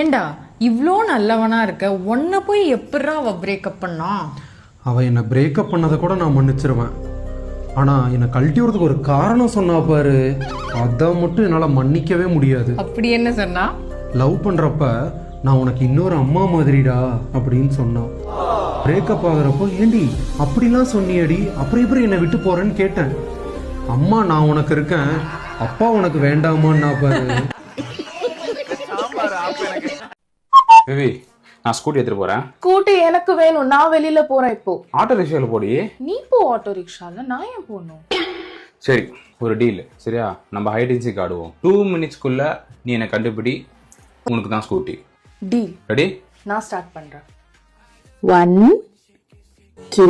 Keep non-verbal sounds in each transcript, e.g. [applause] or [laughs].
ஏண்டா இவ்ளோ நல்லவனா இருக்க உன்னை போய் எப்படிரா அவ பிரேக்கப் பண்ணா? அவள் என்னை பிரேக்கப் பண்ணதை கூட நான் மன்னிச்சிருவேன். ஆனால் என்னை கழட்டி விடுறதுக்கு ஒரு காரணம் சொன்னா பாரு அதை மட்டும் என்னால் மன்னிக்கவே முடியாது. அப்படி என்ன சொன்னா? லவ் பண்ணுறப்ப நான் உனக்கு இன்னொரு அம்மா மாதிரிடா அப்படின்னு சொன்னான் பிரேக்கப் ஆகுறப்போ ஏண்டி அப்படிலாம் சொன்னியடி அப்புறம் எப்படி என்னை விட்டு போறேன்னு கேட்டேன். அம்மா நான் உனக்கு இருக்கேன். அப்பா உனக்கு வேண்டாமான்னா பாரு. [laughs] பேபி நான் ஸ்கூட்டி எடுத்துட்டு போறேன். ஸ்கூட்டி எனக்கு வேணும். நான் வெளியில போறேன் இப்போ. ஆட்டோ ரிக்ஷாவில் போடி. நீ போ ஆட்டோ ரிக்ஷால நான் ஏன் போகணும்? சரி ஒரு டீல் சரியா? நம்ம ஹைடென்சிக்கு ஆடுவோம் டூ மினிட்ஸ்க்குள்ள நீ என்னை கண்டுபிடி. உனக்கு தான் ஸ்கூட்டி டீல் ரெடி நான் ஸ்டார்ட் பண்றேன். ஒன் டூ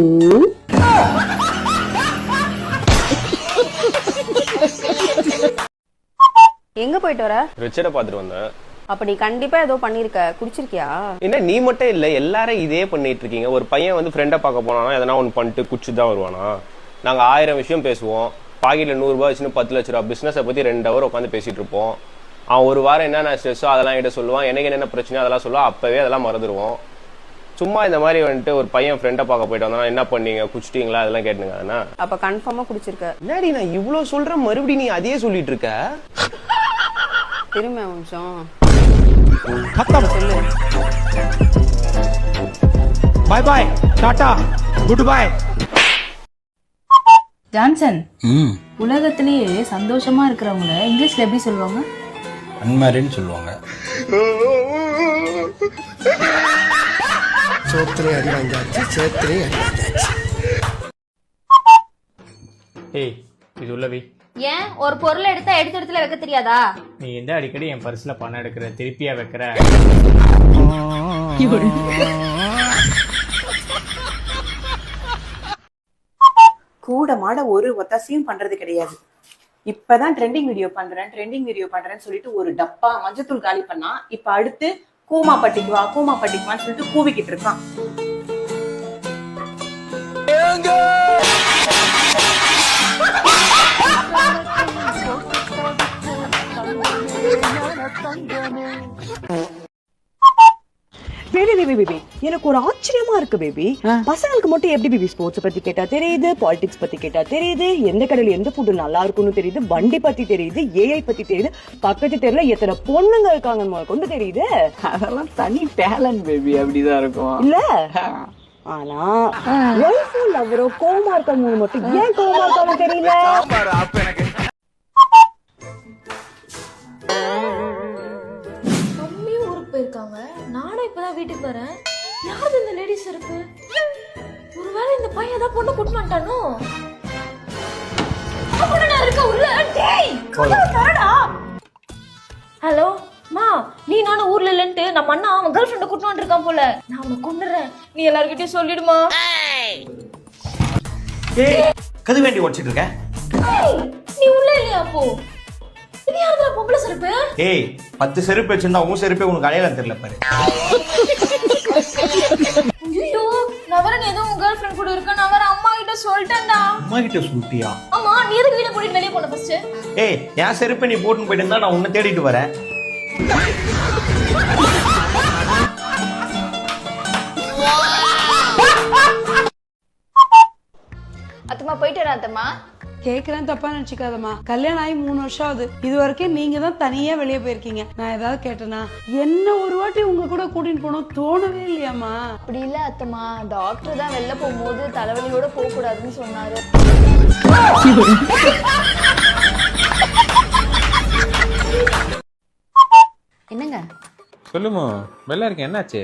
எங்க போயிட்டு வர? ரிச்சர்டை பார்த்துட்டு வந்தேன். அப்ப நீ கண்டிப்பா ஏதோ பண்ணிருக்க குடிச்சிருக்கியா? என்ன நீ மட்டும் இல்ல எல்லாரும் இதே பண்ணிட்டு இருக்கீங்க ஒரு பையன் வந்து ஃப்ரெண்டை பார்க்க போனானா எதனா ஒன்று பண்ணிட்டு குடிச்சு தான் வருவானா? நாங்க ஆயிரம் விஷயம் பேசுவோம். பாக்கெட்ல நூறு ரூபாய் வச்சுன்னு பத்து லட்ச ரூபா பிசினஸை பத்தி ரெண்டு ஹவர் உட்காந்து பேசிட்டு இருப்போம். அவன் ஒரு வாரம் என்னென்ன ஸ்ட்ரெஸ்ஸோ அதெல்லாம் என்கிட்ட சொல்லுவான். எனக்கு என்னென்ன பிரச்சனையோ அதெல்லாம் சொல்லுவான். அப்பவே அதெல்லாம் மறந்துடுவோம் சும்மா இந்த மாதிரி வந்துட்டு ஒரு பையன் ஃப்ரெண்டை பார்க்க போயிட்டு வந்தானா என்ன பண்ணீங்க? குடிச்சிட்டீங்களா? அதெல்லாம் கேட்டுங்க அதனா அப்ப கன்ஃபார்மா குடிச்சிருக்க. என்னடி நான் இவ்வளவு சொல்றேன் மறுபடியும் நீ அதையே சொல்லிட்டு இருக்க? திரும்ப ஒரு நிமிஷம் bye bye tata good bye Johnson உலகத்திலேயே சந்தோஷமா இருக்கிறவங்கள இங்கிலீஷ்ல எப்படி சொல்லுவாங்க? அன்மேரின்னு சொல்லுவாங்க. ஏய் இது உள்ளவி ஏன்? ஒரு பொருளை எடுத்தா எடுத்த இடத்துல வைக்க தெரியாதா? நீ எந்த அடிக்கடி என் பர்ஸ்ல பணம் எடுக்கிற திருப்பியா வைக்கிற? கூட மாட ஒரு ஒத்தாசையும் பண்றது கிடையாது. இப்பதான் ட்ரெண்டிங் வீடியோ பண்றேன் ட்ரெண்டிங் வீடியோ பண்றேன்னு சொல்லிட்டு ஒரு டப்பா மஞ்சத்தூள் காலி பண்ணா இப்ப அடுத்து கூமா பட்டிக்கு வா கூமா பட்டிக்கு வான்னு சொல்லிட்டு கூவிக்கிட்டு இருக்கான். பேபி பேபி பேபி எனக்கு ஒரு ஆச்சரியமா இருக்கு பேபி பசங்களுக்கு மட்டும் எப்படி பேபி ஸ்போர்ட்ஸ் பத்தி கேட்டா தெரியுது பாலிடிக்ஸ் பத்தி கேட்டா தெரியுது எந்த கடையில எந்த ஃபுட் நல்லா இருக்கும்னு தெரியுது வண்டி பத்தி தெரியுது ஏஐ பத்தி தெரியுது பக்கத்து தெருல எத்தனை பொண்ணுங்க இருக்காங்கன்னு கொண்டு தெரியுது? அதெல்லாம் தனி டேலண்ட் பேபி அப்படிதான் இருக்கும். இல்ல? ஆனா ஒய்ஃபோ லவ்வரோ கோமா இருக்கவங்க மட்டும் ஏன் கோமா இருக்காங்க தெரியல? வீட்டுக்கு வரேன். யாரு இந்த லேடிஸ் இருக்கு ஒருவேளை இந்த பையன் ஏதாவது பொண்ணு கூட்டு மாட்டானோ ஹலோ மா நீ நானும் ஊர்ல இல்லன்ட்டு நம்ம அண்ணா அவன் கேர்ள் ஃப்ரெண்ட கூட்டு வந்துருக்கான் போல. நான் அவனை கொண்டுறேன் நீ எல்லார்கிட்டயும் சொல்லிடுமா. கது வேண்டி உடச்சிட்டு இருக்க? நீ உள்ள இல்லையா அப்போ? பொம்பளை செருப்பு? ஏய் பத்து செருப்பு வச்சிருந்தா உன் செருப்பே உனக்கு அடையாளம் தெரியல பாரு. ஐயோ நவரன் ஏதோ உன் கேர்ள் ஃப்ரெண்ட் கூட இருக்க வேற அம்மா கிட்ட சொல்லிட்டேன்டா. அம்மா கிட்ட சொல்லிட்டியா? ஆமா நீ எதுக்கு வீட கூட்டிட்டு வெளியே போன ஃபர்ஸ்ட் ஏய் என் செருப்பை நீ போட்டுன்னு போயிட்டு இருந்தா நான் உன்னை தேடிட்டு வரேன். அத்தம்மா போயிட்டு வரேன் அத்தம்மா. கேக்குறேன் தப்பா நினைச்சுக்காதம்மா. கல்யாணம் ஆகி மூணு வருஷம் ஆகுது. இது வரைக்கும் நீங்க தான் தனியா வெளியே போயிருக்கீங்க. நான் ஏதாவது கேட்டேனா என்ன ஒரு வாட்டி உங்க கூட கூட்டிட்டு போனோம் தோணவே இல்லையாம்மா. அப்படி இல்ல அத்தம்மா. டாக்டர் தான் வெளில போகும்போது தலைவலியோட போக கூடாதுன்னு சொன்னாரு. என்னங்க? சொல்லுமா வெளில இருக்கேன். என்னாச்சு?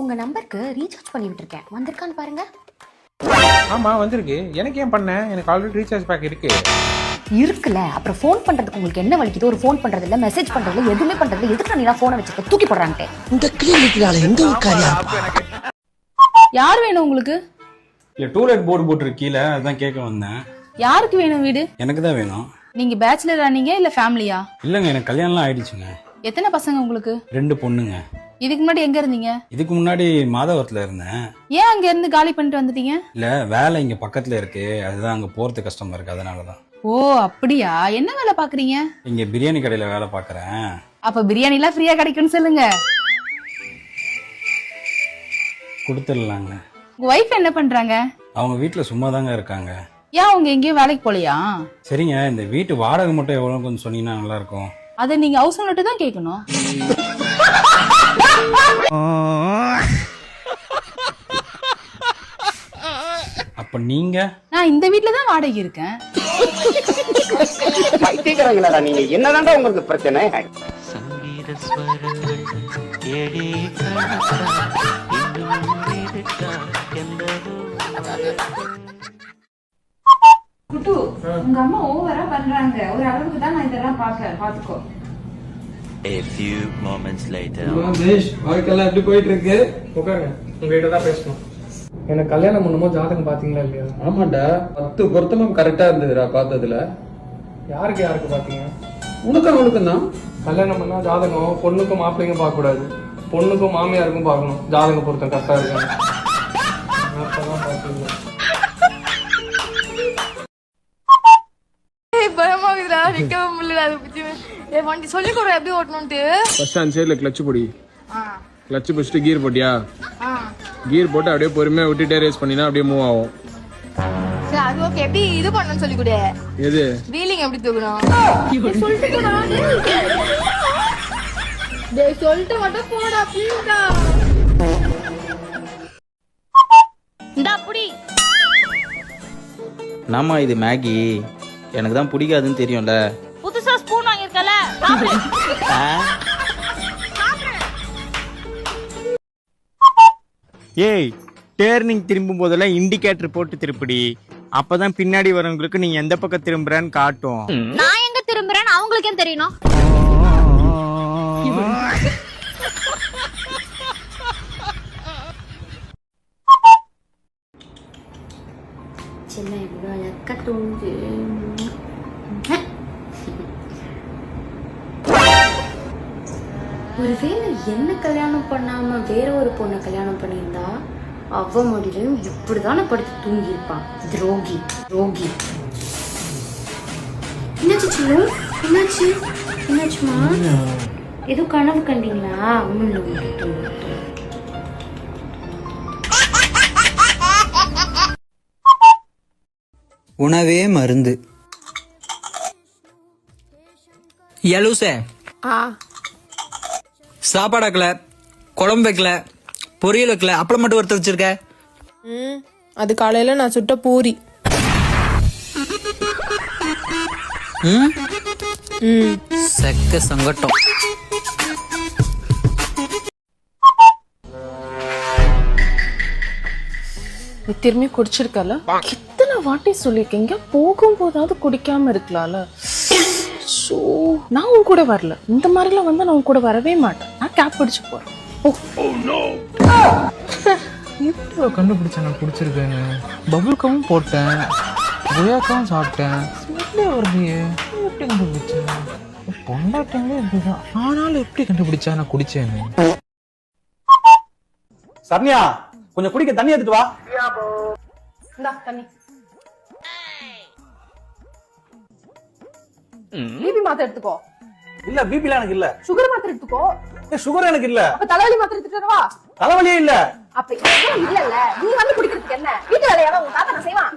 உங்க நம்பருக்கு ரீசார்ஜ் பண்ணி விட்டுருக்கேன். வந்திருக்கான்னு பாருங்க. ஆமா வந்திருக்கு. எனக்கு ஏன் பண்ண? எனக்கு ஆல்ரெடி ரீசார்ஜ் பேக் இருக்கு. இருக்குல்ல. அப்புறம் ஃபோன் பண்றதுக்கு உங்களுக்கு என்ன வலிக்குது ஒரு ஃபோன் பண்றது இல்ல மெசேஜ் பண்றது இல்ல எதுவுமே பண்றது இல்ல எதுக்கு நீ போனை வச்சிருக்க? தூக்கி போடுறான்ட்டு. இந்த கிளினிக்னால எந்த ஒரு காரியம் யார் வேணும் உங்களுக்கு? இல்ல டூலெட் போர்டு போட்டுருக்கு கீழே. அதான் கேட்க வந்தேன். யாருக்கு வேணும் வீடு? எனக்கு தான் வேணும். நீங்க பேச்சுலர் ஆனீங்க இல்ல ஃபேமிலியா இல்லைங்க எனக்கு கல்யாணம்லாம் ஆயிடுச்சுங்க. எத்தனை பசங்க உங்களுக்கு? ரெண்டு பொண்ணுங்க. இதுக்கு முன்னாடி எங்க இருந்தீங்க? இதுக்கு முன்னாடி மாதவரத்தில் இருந்தேன். ஏன் அங்க இருந்து காலி பண்ணிட்டு வந்துட்டீங்க? இல்ல வேலை இங்க பக்கத்துல இருக்கு. அதுதான் அங்க போறது கஷ்டமா இருக்கு. அதனால தான் ஓ அப்படியா? என்ன வேலை பாக்குறீங்க? இங்க பிரியாணி கடையில வேலை பார்க்கறேன் அப்ப பிரியாணி எல்லாம் ஃப்ரீயா கிடைக்கும்னு சொல்லுங்க. கொடுத்துடலாங்க. உங்க ஒய்ஃப் என்ன பண்றாங்க? அவங்க வீட்டில் சும்மா தாங்க இருக்காங்க. ஏன் அவங்க எங்கேயும் வேலைக்கு போலையா? சரிங்க இந்த வீட்டு வாடகை மட்டும் எவ்வளோ கொஞ்சம் சொன்னீங்கன்னா நல்லா இருக்கும். அதை நீங்க ஹவுஸ் ஓனர்ட்ட தான் கேட்கணும். [laughs] அப்போ நீங்க? நான் இந்த வீட்ல தான் வாடகை இருக்கேன். பைத்தியக்காரங்களா நீங்க? என்னதான்டா உங்களுக்கு பிரச்சனை? குட்டு உங்க அம்மா ஓவரா பண்றாங்க. ஒரு அளவுக்கு தான் நான் இதெல்லாம் பாப்பேன் பாத்துக்கோ A few moments later. Desh வாழ்க்கையெல்லாம் எப்படி போயிட்டு இருக்கு உட்காருங்க. உங்ககிட்ட தான் பேசணும். எனக்கு கல்யாணம் பண்ணும்போது ஜாதகம் பாத்தீங்களா இல்லையா? ஆமாண்டா. பத்து பொருத்தமும் கரெக்டா இருந்ததுடா பார்த்ததுல. யாருக்கு யாருக்கு பாத்தீங்க உனக்கும் அவனுக்கும் தான். கல்யாணம் பண்ணா ஜாதகம் பொண்ணுக்கும் மாப்பிள்ளைக்கும் பார்க்க கூடாது பொண்ணுக்கும் மாமியாருக்கும் பார்க்கணும். ஜாதகம் பொருத்தம் கரெக்டா இருக்காங்க ஏ வண்டி சொல்லி கொடுற எப்படி ஓட்டணும்ட்டு ஃபர்ஸ்ட் அந்த சைடுல கிளட்ச் பொடி. கிளட்ச் பிடிச்சிட்டு கீர் போட்டியா? கீர் போட்டு அப்படியே பொறுமையா விட்டுட்டே ரேஸ் பண்ணினா அப்படியே மூவ் ஆகும். சரி அது ஓகே எப்படி இது சொல்லி கொடு எது? வீலிங் எப்படி தூக்கணும்? டேய், சொல்லிட்டு போடா டேய். டேய் சொல்லிட்டு மட்டும் போடா ப்ளீஸ்டா இந்த அப்படி நாமா இது மேகி? எனக்கு தான் பிடிக்காதுன்னு தெரியும்ல. [laughs] ஏய் டேர்னிங் திரும்பும் போதெல்லாம் இண்டிகேட்டர் போட்டு திருப்பிடி. அப்பதான் பின்னாடி வரவங்களுக்கு நீ எந்த பக்கம் திரும்புறன்னு காட்டும். நான் எங்க திரும்புறேன்னு அவங்களுக்கே தெரியணும். சின்ன இவ்வளோ எக்க தூங்கு ஒருவேளை என்ன கல்யாணம் பண்ணாம வேற ஒரு பொண்ணை கல்யாணம் பண்ணியிருந்தா அவ மடியிலும் இப்படிதானே படுத்து தூங்கி இருப்பான் துரோகி துரோகி என்னாச்சு சின்னு என்னாச்சு? என்னாச்சுமா? ஏதோ கனவு கண்டீங்களா? இல்லை. உணவே மருந்து. எலூச சாப்பாடு வைக்கல குழம்பு வைக்கல பொரியல் வைக்கல அப்பளம் மட்டும் வறுத்து வச்சிருக்க? ம் அது காலையில நான் சுட்ட பூரி. ம்? ம். செக்க சங்கட்டம் நீ திரும்பி குடிச்சிருக்கல? எத்தனை வாட்டி சொல்லியிருக்கீங்க போகும்போதாவது குடிக்காம இருக்கலாம்ல. ஷோ நான் உன் கூட வரல. இந்த மாதிரிலாம் வந்து நான் உன் கூட வரவே மாட்டேன். நான் கேப் பிடிச்சு போறேன் எப்படி கண்டுபிடிச்சேன் நான் குடிச்சிருக்கேன்னு பபுள்காவும் போட்டேன். கொய்யாக்காவும் சாப்பிட்டேன். ஸ்மெல்லே வருதையே எப்படி கண்டுபிடிச்சேன்? பொண்டாட்டங்களே இப்படிதான். ஆனாலும் எப்படி கண்டுபிடிச்சா நான் குடிச்சேன்னு சரண்யா கொஞ்சம் குடிக்க தண்ணி எடுத்துட்டு வா. இந்தா தண்ணி. பிபி மாத்திரை எடுத்துக்கோ. இல்ல பிபில எனக்கு இல்ல. சுகர் மாத்திரை எடுத்துக்கோ. சுகர் எனக்கு இல்ல. அப்ப தலைவலி மாத்திரை எடுத்துட்டு வரவா? தலைவலியே இல்ல. அப்ப எதுவும் இல்லல்ல? நீ வந்து குடிக்கிறதுக்கு என்ன? வீட்டு வேலையாவது உன் தாத்தா நான் செய்வான்.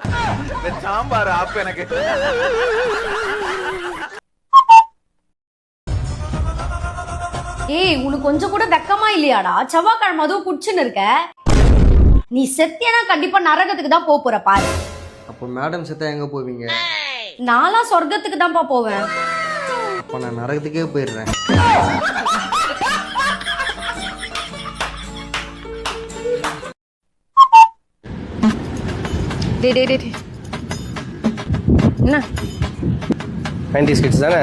சாம்பார் ஆப் எனக்கு. ஏய் உனக்கு கொஞ்சம் கூட வெக்கமா இல்லையாடா? செவ்வாய்க்கிழமை அதுவும் குடிச்சுன்னு இருக்க? நீ செத்தியனா கண்டிப்பா நரகத்துக்கு தான் போப் போற பாரு. அப்போ மேடம் செத்தா எங்க போவீங்க? நான்லாம் சொர்க்கத்துக்கு தான்ப்பா போவேன். அப்போ நான் நரகத்துக்கே போயிடுறேன். டே டே டே என்ன? நைன்டிஸ் கிட்ஸ் தானே?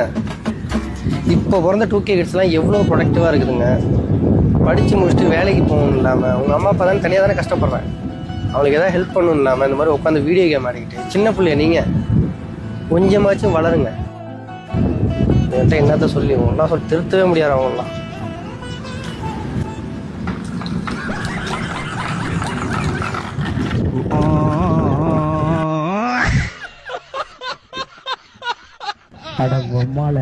இப்போ பிறந்த டூ கே கிட்ஸ்லாம் எவ்வளோ ப்ரொடக்டிவாக இருக்குதுங்க? படித்து முடிச்சுட்டு வேலைக்கு போகணும் இல்லாமல் உங்கள் அம்மா அப்பா தானே தனியாக தானே கஷ்டப்படுறேன் அவங்களுக்கு ஏதாவது ஹெல்ப் பண்ணணும் இல்லாமல் இந்த மாதிரி உட்காந்து வீடியோ கேம் ஆடிக்கிட்டு சின்ன பிள்ளைய நீங்கள் கொஞ்சமாச்சும் வளருங்க. என்கிட்ட என்னத்த சொல்லி ஒன்றா சொல்லி திருத்தவே முடியாது அவங்களாம் அட பொம்மால